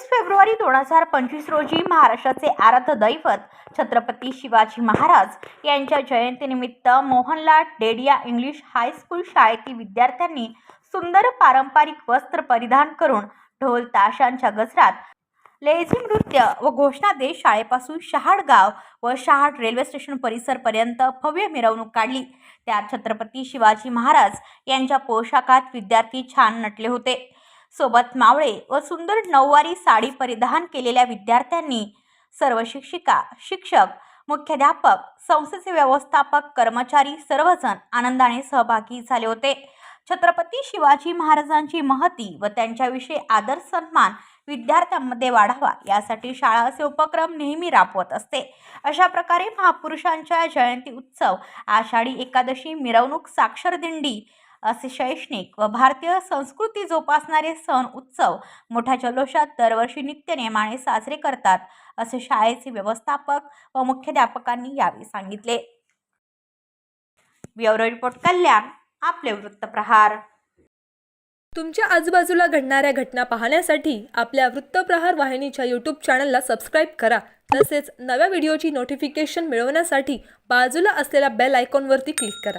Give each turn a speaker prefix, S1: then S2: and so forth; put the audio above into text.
S1: एकोणीस फेब्रुवारी दोन हजार पंचवीस रोजी महाराष्ट्राचे आराध्य दैवत छत्रपती शिवाजी महाराज यांच्या जयंतीनिमित्त मोहनलाल डेडिया इंग्लिश हायस्कूल शाळेतील विद्यार्थ्यांनी सुंदर पारंपरिक वस्त्र परिधान करून ढोल ताशांच्या गजरात लेझी नृत्य व घोषणादेश शाळेपासून शहाड गाव व शहाड रेल्वे स्टेशन परिसरपर्यंत भव्य मिरवणूक काढली. त्यात छत्रपती शिवाजी महाराज यांच्या पोशाखात विद्यार्थी छान नटले होते. सोबत मावळे व सुंदर नऊवारी साडी परिधान केलेल्या विद्यार्थ्यांनी सर्व शिक्षिका शिक्षक मुख्याध्यापक संस्थेचे व्यवस्थापक कर्मचारी सर्वजण आनंदाने सहभागी झाले होते. छत्रपती शिवाजी महाराजांची महती व त्यांच्याविषयी आदर सन्मान विद्यार्थ्यांमध्ये वाढावा यासाठी शाळा असे उपक्रम नेहमी राबवत असते. अशा प्रकारे महापुरुषांच्या जयंती उत्सव आषाढी एकादशी मिरवणूक साक्षर दिंडी असे शैक्षणिक व भारतीय संस्कृती जोपासणारे सण उत्सव मोठ्या जल्लोषात दरवर्षी नित्यनेमाने साजरे करतात असे शाळेचे व्यवस्थापक व मुख्याध्यापकांनी यावेळी सांगितले. ब्युरो रिपोर्ट कल्याण आपले वृत्तप्रहार
S2: तुमच्या आजूबाजूला घडणाऱ्या घटना पाहण्यासाठी आपल्या वृत्तप्रहार वाहिनीच्या यूट्यूब चॅनलला सबस्क्राईब करा. तसेच नव्या व्हिडिओची नोटिफिकेशन मिळवण्यासाठी बाजूला असलेल्या बेल आयकॉनवरती क्लिक करा.